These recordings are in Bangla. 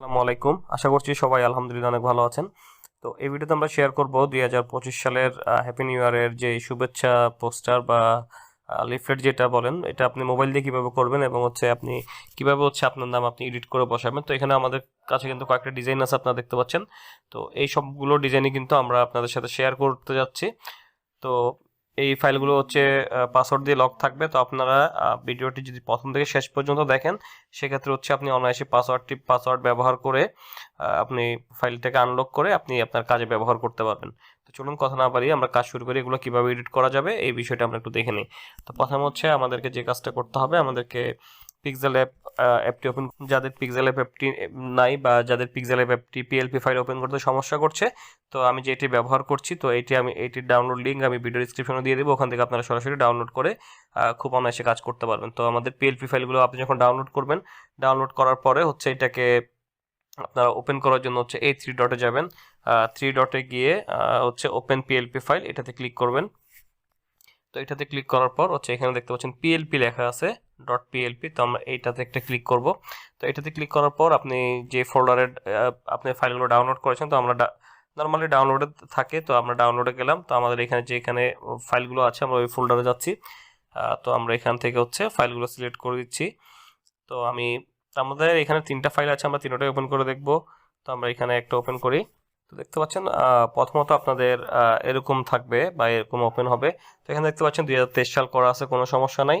আসসালামু আলাইকুম। আশা করছি সবাই আলহামদুলিল্লাহ অনেক ভালো আছেন। তো এই ভিডিওতে আমরা শেয়ার করব দুই হাজার পঁচিশ সালের হ্যাপি নিউ ইয়ারের যে শুভেচ্ছা পোস্টার বা লিফলেট যেটা বলেন, এটা আপনি মোবাইল দিয়ে কীভাবে করবেন এবং হচ্ছে আপনি কীভাবে হচ্ছে আপনার নাম আপনি এডিট করে বসাবেন। তো এখানে আমাদের কাছে কিন্তু কয়েকটা ডিজাইন আছে আপনারা দেখতে পাচ্ছেন। তো এই সবগুলো ডিজাইনই কিন্তু আমরা আপনাদের সাথে শেয়ার করতে যাচ্ছি। তো এই ফাইলগুলো হচ্ছে পাসওয়ার্ড দিয়ে লক থাকবে। তো আপনারা ভিডিওটি যদি প্রথম থেকে শেষ পর্যন্ত দেখেন, সেক্ষেত্রে হচ্ছে আপনি অনায়াসে পাসওয়ার্ডটি পাসওয়ার্ড ব্যবহার করে আপনি ফাইলটাকে আনলক করে আপনি আপনার কাজে ব্যবহার করতে পারবেন। তো চলুন কথা না পারি আমরা কাজ শুরু করি, এগুলো কীভাবে এডিট করা যাবে, এই বিষয়টা আমরা একটু দেখে নিই। তো প্রথম হচ্ছে আমাদেরকে যে কাজটা করতে হবে, আমাদেরকে পিক্সেল অ্যাপ অ্যাপটি ওপেন যাদের পিক্সেল অ্যাপ অ্যাপটি নাই বা যাদের পিক্সেল অ্যাপ অ্যাপটি পিএলপি ফাইল ওপেন করতে সমস্যা করছে, তো আমি যেটি ব্যবহার করছি, তো এটি আমি, এটির ডাউনলোড লিঙ্ক আমি ভিডিও ডিসক্রিপশনে দিয়ে দেবো, ওখান থেকে আপনারা সরাসরি ডাউনলোড করে খুব অনায়াসে কাজ করতে পারবেন। তো আমাদের পিএলপি ফাইলগুলো আপনি যখন ডাউনলোড করবেন ডাউনলোড করার পরে হচ্ছে এটাকে আপনারা ওপেন করার জন্য হচ্ছে এই থ্রি ডটে যাবেন। থ্রি ডটে গিয়ে হচ্ছে ওপেন পিএলপি ফাইল এটাতে ক্লিক করবেন। তো এটাতে ক্লিক করার পর হচ্ছে এখানে দেখতে পাচ্ছেন পিএলপি লেখা আছে। ডট পিএলপি তো আমরা এইটাতে একটা ক্লিক করব। তো এটাতে ক্লিক করার পর আপনি যে ফোল্ডারে আপনি ফাইলগুলো ডাউনলোড করেছেন, তো আমরা নর্মালি ডাউনলোডে থাকে, তো আমরা ডাউনলোডে গেলাম। তো আমাদের এখানে যে এখানে ফাইলগুলো আছে, আমরা ওই ফোল্ডারে যাচ্ছি। তো আমরা এখান থেকে হচ্ছে ফাইলগুলো সিলেক্ট করে দিচ্ছি। তো আমি, আমাদের এখানে তিনটা ফাইল আছে, আমরা তিনটাই ওপেন করে দেখব। তো আমরা এখানে একটা ওপেন করি। তো দেখতে পাচ্ছেন প্রথমত আপনাদের এরকম থাকবে বা এরকম ওপেন হবে। তো এখানে দেখতে পাচ্ছেন, দুই হাজার তেইশ সাল করা আছে, কোনো সমস্যা নাই।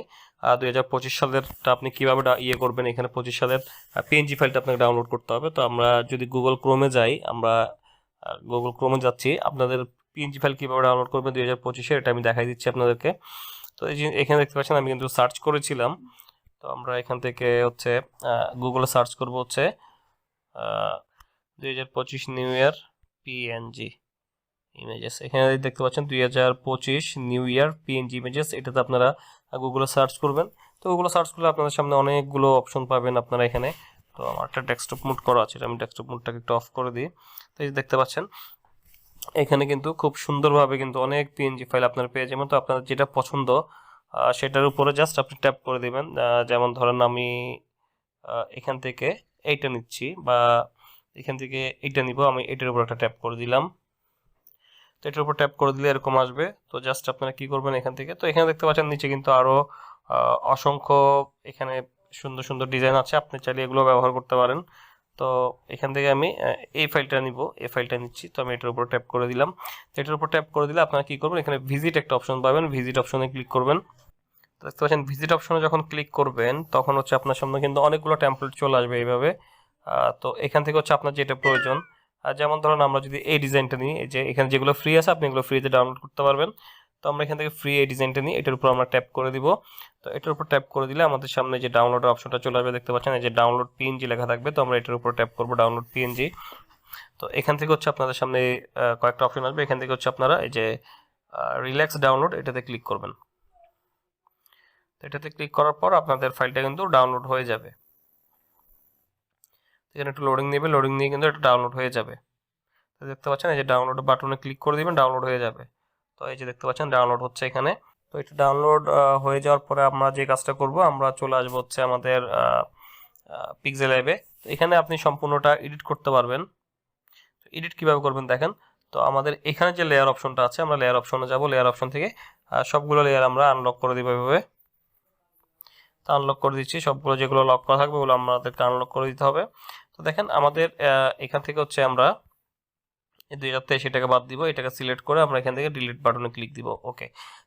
দুই হাজার পঁচিশ সালেরটা আপনি কীভাবে ইয়ে করবেন, এখানে পঁচিশ সালের পিএনজি ফাইলটা আপনাকে ডাউনলোড করতে হবে। তো আমরা যদি গুগল ক্রোমে যাই, আমরা গুগল ক্রোমে যাচ্ছি, আপনাদের পিএনজি ফাইল কীভাবে ডাউনলোড করবেন দুই হাজার পঁচিশে, এটা আমি দেখাই দিচ্ছি আপনাদেরকে। তো এই এখানে দেখতে পাচ্ছেন, আমি কিন্তু সার্চ করেছিলাম। তো আমরা এখান থেকে হচ্ছে গুগলে সার্চ করব হচ্ছে দুই হাজার পঁচিশ নিউ ইয়ার পিএনজি ইমেজেস এখানে দেখতে পাচ্ছেন দুই হাজার পঁচিশ নিউ ইয়ার পিএনজি ইমেজেস এটাতে আপনারা গুগলে সার্চ করবেন। তো গুগলে সার্চ করলে আপনাদের সামনে অনেকগুলো অপশন পাবেন আপনারা এখানে। তো আমার একটা ডেস্কটপ মুড করা আছে। আমি ডেস্কটপ মুডটাকে একটু অফ করে দিই। তো এই দেখতে পাচ্ছেন, এখানে কিন্তু খুব সুন্দরভাবে কিন্তু অনেক পিএনজি ফাইল আপনারা পেয়ে যাবেন। তো আপনার যেটা পছন্দ সেটার উপরে জাস্ট আপনি ট্যাপ করে দিবেন। যেমন ধরেন আমি এখান থেকে এইটা নিচ্ছি বা এখান থেকে এইটা নিব। আমি এটার উপর একটা ট্যাপ করে দিলাম। তো এটার উপর ট্যাপ করে দিলে এরকম আসবে। তো জাস্ট আপনারা কি করবেন এখান থেকে? তো এখানে দেখতে পাচ্ছেন নিচে কিন্তু আরও আহ, অসংখ্য এখানে সুন্দর সুন্দর ডিজাইন আছে। আপনি চাইলে এগুলো ব্যবহার করতে পারেন। তো এখান থেকে আমি এই ফাইলটা নিব। এই ফাইলটা নিচ্ছি। তো আমি এটার উপর ট্যাপ করে দিলাম। তো এটার উপর ট্যাপ করে দিলে আপনারা কি করবেন? এখানে ভিজিট একটা অপশন পাবেন। ভিজিট অপশনে ক্লিক করবেন। তো দেখতে পাচ্ছেন ভিজিট অপশনে যখন ক্লিক করবেন তখন হচ্ছে আপনার সামনে কিন্তু অনেকগুলো টেমপ্লেট চলে আসবে এইভাবে। তো এখান থেকে হচ্ছে আপনার যেটা প্রয়োজন আর যেমন ধরুন আমরা যদি এই ডিজাইনটা নিই, এই যে এখানে যেগুলো ফ্রি আছে, আপনি এগুলো ফ্রিতে ডাউনলোড করতে পারবেন। তো আমরা এখান থেকে ফ্রি এই ডিজাইনটা নিই, এটার উপর আমরা ট্যাপ করে দিব। তো এটার উপর ট্যাপ করে দিলে আমাদের সামনে যে ডাউনলোডের অপশনটা চলে আসবে, দেখতে পাচ্ছেন, এই যে ডাউনলোড পিএনজি লেখা থাকবে, তো আমরা এটার উপর ট্যাপ করব ডাউনলোড পিএনজি তো এখান থেকে হচ্ছে আপনাদের সামনে কয়েকটা অপশন আসবে। এখান থেকে হচ্ছে আপনারা এই যে রিল্যাক্স ডাউনলোড এটাতে ক্লিক করবেন। তো এটাতে ক্লিক করার পর আপনাদের ফাইলটা কিন্তু ডাউনলোড হয়ে যাবে। এখানে একটু লোডিং নেবে লোডিং নিয়ে কিন্তু এটা ডাউনলোড হয়ে যাবে। তো দেখতে পাচ্ছেন, এই যে ডাউনলোড বাটনে ক্লিক করে দিবেন ডাউনলোড হয়ে যাবে। তো এই যে দেখতে পাচ্ছেন ডাউনলোড হচ্ছে এখানে। তো এটা ডাউনলোড হয়ে যাওয়ার পরে আমরা যে কাজটা করব, আমরা চলে আসব হচ্ছে আমাদের পিক্সেল অ্যাপে তো এখানে আপনি সম্পূর্ণটা এডিট করতে পারবেন। তো এডিট কীভাবে করবেন দেখেন। তো আমাদের এখানে যে লেয়ার অপশনটা আছে, আমরা লেয়ার অপশনে যাব। লেয়ার অপশন থেকে সবগুলো লেয়ার আমরা আনলক করে দিব এভাবে। তো আনলক করে দিচ্ছি। সবগুলো যেগুলো লক করা থাকবে, ওগুলো আমাদেরকে আনলক করে দিতে হবে। তো দেখেন, আমাদের এখান থেকে হচ্ছে আমরা দুই হাজার তেইশ এটাকে বাদ দিব, এটাকে সিলেক্ট করে আমরা এখান থেকে ডিলিট বাটনে ক্লিক দিব ওকে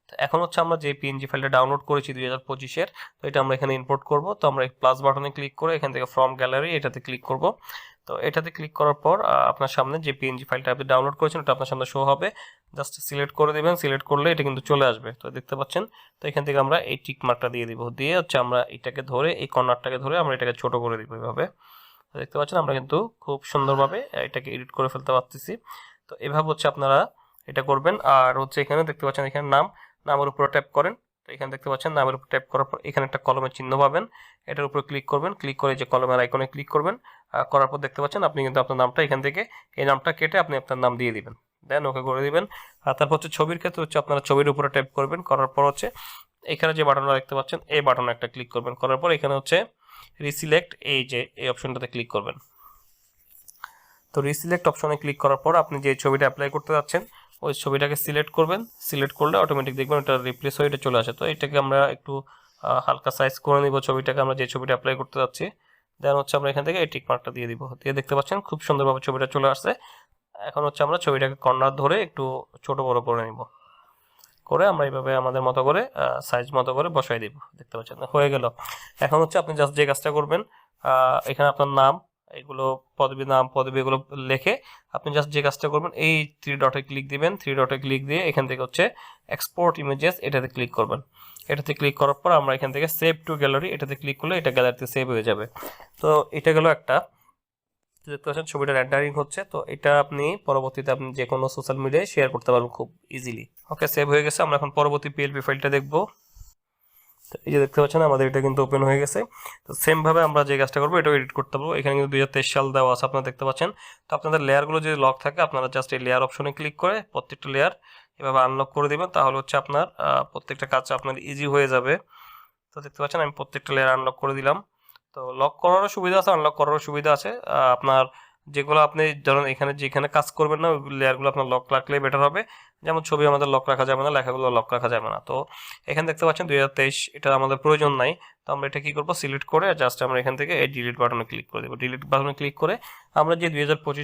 তো এখন হচ্ছে আমরা যে পিএনজি ফাইলটা ডাউনলোড করেছি দুই হাজার পঁচিশের, তো এটা আমরা এখানে ইম্পোর্ট করব। তো আমরা প্লাস বাটনে ক্লিক করে এখান থেকে ফ্রম গ্যালারি এটাতে ক্লিক করব। তো এটাতে ক্লিক করার পর আপনার সামনে যে পিএনজি ফাইলটা আপনি ডাউনলোড করেছেন, ওটা আপনার সামনে শো হবে। জাস্ট সিলেক্ট করে দিবেন সিলেক্ট করলে এটা কিন্তু চলে আসবে। তো দেখতে পাচ্ছেন, তো এখান থেকে আমরা এই টিক মার্কটা দিয়ে দিব। দিয়ে হচ্ছে আমরা এটাকে ধরে, এই কর্নারটাকে ধরে আমরা এটাকে ছোট করে দিব এভাবে। দেখতে পাচ্ছেন, আমরা কিন্তু খুব সুন্দরভাবে এটাকে এডিট করে ফেলতে পারতেছি। তো এভাবে হচ্ছে আপনারা এটা করবেন। আর হচ্ছে এখানে দেখতে পাচ্ছেন, এখানে নাম, নামের উপরে ট্যাপ করেন। তো এখানে দেখতে পাচ্ছেন, নামের উপর ট্যাপ করার পর এখানে একটা কলমের চিহ্ন পাবেন। এটার উপরে ক্লিক করবেন। ক্লিক করে যে কলমের আইকনে ক্লিক করবেন। করার পর দেখতে পাচ্ছেন, আপনি কিন্তু আপনার নামটা এখান থেকে, এই নামটা কেটে আপনি আপনার নাম দিয়ে দিবেন। দেন ওকে করে দিবেন। আর তারপর হচ্ছে ছবির ক্ষেত্রে হচ্ছে আপনারা ছবির উপরে ট্যাপ করবেন, করার পর হচ্ছে এখানে যে বাটনটা দেখতে পাচ্ছেন, এই বাটনে একটা ক্লিক করবেন। করার পর এখানে হচ্ছে রিসিলেক্ট এই যে, এই অপশনটাতে ক্লিক করবেন। তো রিসিলেক্ট অপশনে ক্লিক করার পর আপনি যে ছবিটা অ্যাপ্লাই করতে যাচ্ছেন, ওই ছবিটাকে সিলেক্ট করবেন। সিলেক্ট করলে অটোমেটিক দেখবেন এটা রিপ্লেস হয়ে এটা চলে আসে। তো এটাকে আমরা একটু হালকা সাইজ করে নিব ছবিটাকে, আমরা যে ছবিটা অ্যাপ্লাই করতে যাচ্ছি। দেন হচ্ছে আমরা এখান থেকে এই টিক মার্কটা দিয়ে দিব। দিয়ে দেখতে পাচ্ছেন খুব সুন্দরভাবে ছবিটা চলে আসছে। এখন হচ্ছে আমরা ছবিটাকে কর্নার ধরে একটু ছোট বড় করে নিব। করে আমরা এইভাবে আমাদের মতো করে সাইজ মতো করে বসাই দিব। দেখতে পাচ্ছেন? হয়ে গেল। এখন হচ্ছে আপনি জাস্ট যে কাজটা করবেন এখানে আপনার নাম, এগুলো পদবী নাম, পদবী এগুলো লিখে আপনি জাস্ট যে কাজটা করবেন, এই থ্রি ডটে ক্লিক দিবেন। থ্রি ডটে ক্লিক দিয়ে এখান থেকে হচ্ছে এক্সপোর্ট ইমেজেস এটাতে ক্লিক করবেন। এটাতে ক্লিক করার পর আমরা এখান থেকে সেভ টু গ্যালারি এটাতে ক্লিক করলে এটা গ্যালারিতে সেভ হয়ে যাবে। তো এটা গেল একটা। দেখতে পাচ্ছেন, ছবিটা রেন্ডারিং হচ্ছে, তো এটা আপনি পরবর্তীতে আপনি যে কোনো সোশ্যাল মিডিয়ায় শেয়ার করতে পারবেন খুব ইজিলি ওকে সেভ হয়ে গেছে, আমরা এখন পরবর্তী পিএলপি ফাইলটা দেখব। এই যে দেখতে পাচ্ছেন, আমাদের এটা কিন্তু ওপেন হয়ে গেছে। তো সেম ভাবে আমরা যে কাজটা করব, এটাও এডিট করতে পারব। এখানে কিন্তু দুই হাজার তেইশ সাল দেওয়া আছে, আপনারা দেখতে পাচ্ছেন। তো আপনাদের লেয়ারগুলো যদি লক থাকে, আপনারা জাস্ট এই লেয়ার অপশনে ক্লিক করে প্রত্যেকটা লেয়ার এভাবে আনলক করে দিবেন, তাহলে হচ্ছে আপনার প্রত্যেকটা কাজ আপনার ইজি হয়ে যাবে। তো দেখতে পাচ্ছেন, আমি প্রত্যেকটা লেয়ার আনলক করে দিলাম। তো লক করারও সুবিধা আছে আনলক করারও সুবিধা আছে। আপনার যেগুলো আপনি ধরুন এখানে যেখানে কাজ করবেন না লেয়ারগুলো আপনার লক রাখলে বেটার হবে। যেমন ছবি আমাদের লক রাখা যাবে না, লেখাগুলো লক রাখা যাবে না। তো এখানে দেখতে পাচ্ছেন দুই এটা আমাদের প্রয়োজন নাই। তো আমরা এটা কী করব? সিলেক্ট করে জাস্ট আমরা এখান থেকে এই ডিলিট বাটনে ক্লিক করে দেবো। ডিলিট বাটনে ক্লিক করে আমরা যে দুই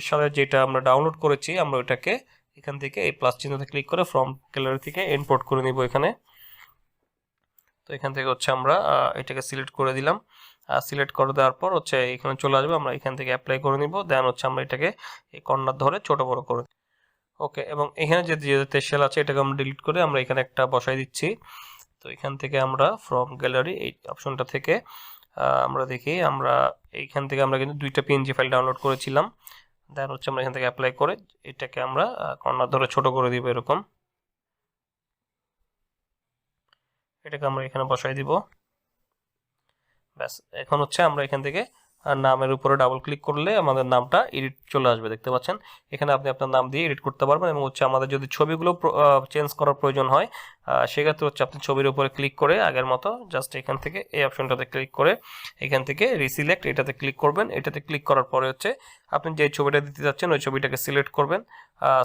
সালের যেটা আমরা ডাউনলোড করেছি, আমরা ওইটাকে এখান থেকে এই প্লাস চিহ্নতে ক্লিক করে ফ্রম গ্যালারি থেকে ইম্পোর্ট করে নিব এখানে। তো এখান থেকে হচ্ছে আমরা এটাকে সিলেক্ট করে দিলাম। সিলেক্ট করে দেওয়ার পর হচ্ছে এখানে চলে আসবে, আমরা এখান থেকে অ্যাপ্লাই করে নিব। দেন হচ্ছে আমরা এটাকে এই কর্নার ধরে ছোট বড় করে ওকে এবং এখানে যে তেইশ সাল আছে, এটাকে আমরা ডিলিট করে আমরা এখানে একটা বসাই দিচ্ছি। তো এখান থেকে আমরা ফ্রম গ্যালারি এই অপশনটা থেকে আমরা দেখি, আমরা এইখান থেকে আমরা কিন্তু দুইটা পিএনজি ফাইল ডাউনলোড করেছিলাম। দেন হচ্ছে আমরা এখান থেকে অ্যাপ্লাই করে এটাকে আমরা কর্নার ধরে ছোট করে দিব এরকম। এটাকে আমরা এখানে বসাই দিব। ব্যাস, এখন হচ্ছে আমরা এখান থেকে নামের উপরে ডাবল ক্লিক করলে আমাদের নামটা এডিট চলে আসবে, দেখতে পাচ্ছেন? এখানে আপনি আপনার নাম দিয়ে এডিট করতে পারবেন এবং হচ্ছে আমাদের যদি ছবিগুলো চেঞ্জ করার প্রয়োজন হয় সেক্ষেত্রে হচ্ছে আপনি ছবির উপরে ক্লিক করে আগের মতো জাস্ট এখান থেকে এই অপশনটাতে ক্লিক করে এখান থেকে রিসিলেক্ট এটাতে ক্লিক করবেন। এটাতে ক্লিক করার পরে হচ্ছে আপনি যে ছবিটা দিতে যাচ্ছেন, ওই ছবিটাকে সিলেক্ট করবেন।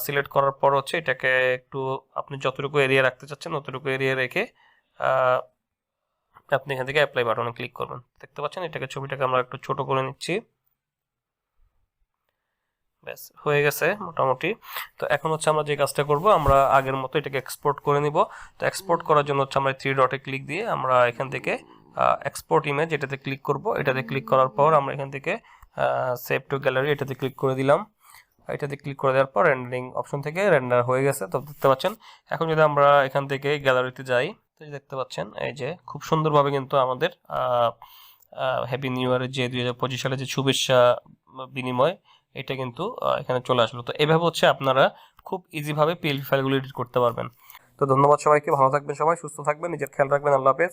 সিলেক্ট করার পর হচ্ছে এটাকে একটু আপনি যতটুকু এরিয়া রাখতে চাচ্ছেন ততটুকু এরিয়া রেখে আপনি এখান থেকে অ্যাপ্লাই বাটনে ক্লিক করবেন। দেখতে পাচ্ছেন? এটাকে ছবিটাকে আমরা একটু ছোট করে নিচ্ছি। ব্যাস হয়ে গেছে মোটামুটি। তো এখন হচ্ছে আমরা যে কাজটা করব আমরা আগের মতো এটাকে এক্সপোর্ট করে নিব। তো এক্সপোর্ট করার জন্য হচ্ছে আমরা থ্রি ডটে ক্লিক দিয়ে আমরা এখান থেকে এক্সপোর্ট ইমেজ এটাতে ক্লিক করব। এটাতে ক্লিক করার পর আমরা এখান থেকে সেভ টু গ্যালারি এটাতে ক্লিক করে দিলাম। এটাতে ক্লিক করে দেওয়ার পর রেন্ডারিং অপশন থেকে রেন্ডার হয়ে গেছে। তো দেখতে পাচ্ছেন? এখন যদি আমরা এখান থেকে গ্যালারিতে যাই তো দেখতে পাচ্ছেন, এই যে খুব সুন্দরভাবে কিন্তু আমাদের হ্যাপি নিউ ইয়ারের যে দুই হাজার পঁচিশ সালে যে শুভেচ্ছা বিনিময়, এটা কিন্তু এখানে চলে আসলো। তো এভাবে হচ্ছে আপনারা খুব ইজিভাবে পিএলপি ফাইলগুলো এডিট করতে পারবেন। তো ধন্যবাদ সবাইকে, ভালো থাকবেন সবাই, সুস্থ থাকবেন, নিজের খেয়াল রাখবেন, আল্লাহ হাফেজ।